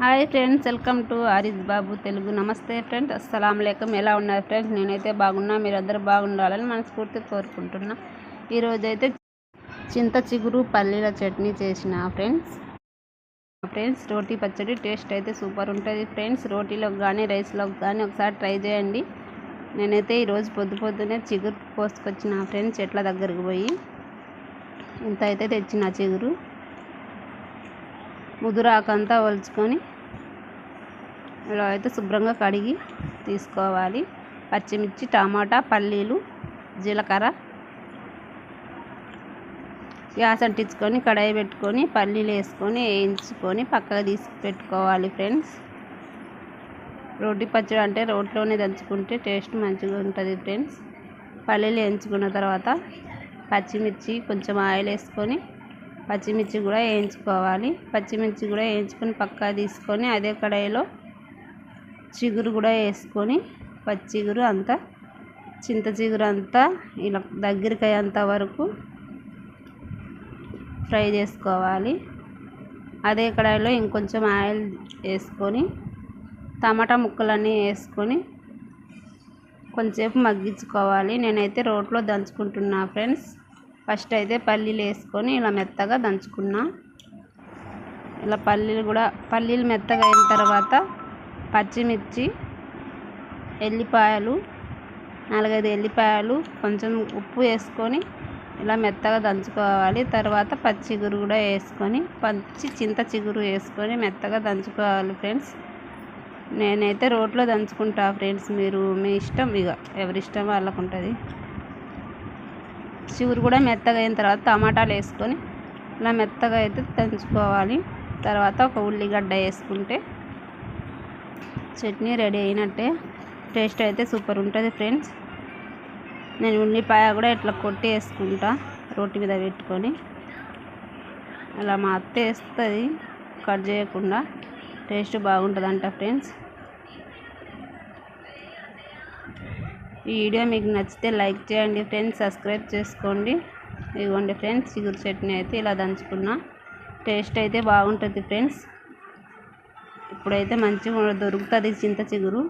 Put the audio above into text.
Hi friends welcome to Ariz Babu Telugu. నమస్తే friends అస్సలం లేకం ఎలా ఉన్నారు ఫ్రెండ్స్? నేనైతే బాగున్నా మీరందరూ బాగుండాలని మనస్ఫూర్తి కోరుకుంటున్నా. ఈరోజు అయితే చింత చిగురు పల్లీల చట్నీ చేసిన ఫ్రెండ్స్. ఫ్రెండ్స్ రోటీ పచ్చడి టేస్ట్ అయితే సూపర్ ఉంటుంది ఫ్రెండ్స్. రోటీలోకి కానీ రైస్లోకి కానీ ఒకసారి ట్రై చేయండి. నేనైతే ఈరోజు పొద్దు పొద్దునే చిగురు పోసుకొచ్చిన ఫ్రెండ్స్ చెట్ల దగ్గరికి పోయి. ఇంత అయితే తెచ్చిన చిగురు. ముదురాకంతా వలుచుకొని ఇలా అయితే శుభ్రంగా కడిగి తీసుకోవాలి. పచ్చిమిర్చి టమాటా పల్లీలు జీలకర్ర గ్యాస్ అంటించుకొని కడాయి పెట్టుకొని పల్లీలు వేసుకొని వేయించుకొని పక్కకు తీసి పెట్టుకోవాలి ఫ్రెండ్స్. రోటి పచ్చడి అంటే రోట్లోనే దంచుకుంటే టేస్ట్ మంచిగా ఉంటుంది ఫ్రెండ్స్. పల్లీలు వేయించుకున్న తర్వాత పచ్చిమిర్చి కొంచెం ఆయిల్ వేసుకొని పచ్చిమిర్చి కూడా వేయించుకోవాలి. పచ్చిమిర్చి కూడా వేయించుకొని పక్కా తీసుకొని అదే కడాయిలో చిగురు కూడా వేసుకొని పచ్చి చిగురు అంతా చింత చిగురు అంతా ఇలా దగ్గరికి అయ్యేంత వరకు ఫ్రై చేసుకోవాలి. అదే కడాయిలో ఇంకొంచెం ఆయిల్ వేసుకొని టమాటా ముక్కలన్నీ వేసుకొని కొంచెంసేపు మగ్గించుకోవాలి. నేనైతే రోట్లో దంచుకుంటున్నా ఫ్రెండ్స్. ఫస్ట్ అయితే పల్లీలు వేసుకొని ఇలా మెత్తగా దంచుకున్నా. ఇలా పల్లీలు కూడా పల్లీలు మెత్తగా అయిన తర్వాత పచ్చిమిర్చి ఎల్లిపాయలు నాలుగైదు ఎల్లిపాయలు కొంచెం ఉప్పు వేసుకొని ఇలా మెత్తగా దంచుకోవాలి. తర్వాత పచ్చి చిగురు కూడా వేసుకొని పచ్చి చింత చిగురు వేసుకొని మెత్తగా దంచుకోవాలి ఫ్రెండ్స్. నేనైతే రోట్లో దంచుకుంటా ఫ్రెండ్స్ మీరు మీ ఇష్టం ఇక ఎవరి ఇష్టం వాళ్ళకు ఉంటుంది చిగురు కూడా మెత్తగా అయిన తర్వాత టమాటాలు వేసుకొని ఇలా మెత్తగా అయితే దంచుకోవాలి. తర్వాత ఒక ఉల్లిగడ్డ వేసుకుంటే చట్నీ రెడీ అయినట్టే. టేస్ట్ అయితే సూపర్ ఉంటుంది ఫ్రెండ్స్. నేను ఉల్లిపాయ కూడా ఇట్లా కొట్టి వేసుకుంటా రోటి మీద పెట్టుకొని. అలా మా అత్త వేస్తుంది కట్ చేయకుండా. టేస్ట్ బాగుంటుందంట ఫ్రెండ్స్. ఈ వీడియో మీకు నచ్చితే లైక్ చేయండి ఫ్రెండ్స్ సబ్స్క్రైబ్ చేసుకోండి. ఇదిగోండి ఫ్రెండ్స్ చిగురు చట్నీ అయితే ఇలా దంచుకున్నా. టేస్ట్ అయితే బాగుంటుంది ఫ్రెండ్స్. ఇప్పుడైతే మంచిగా దొరుకుతుంది చింత చిగురు.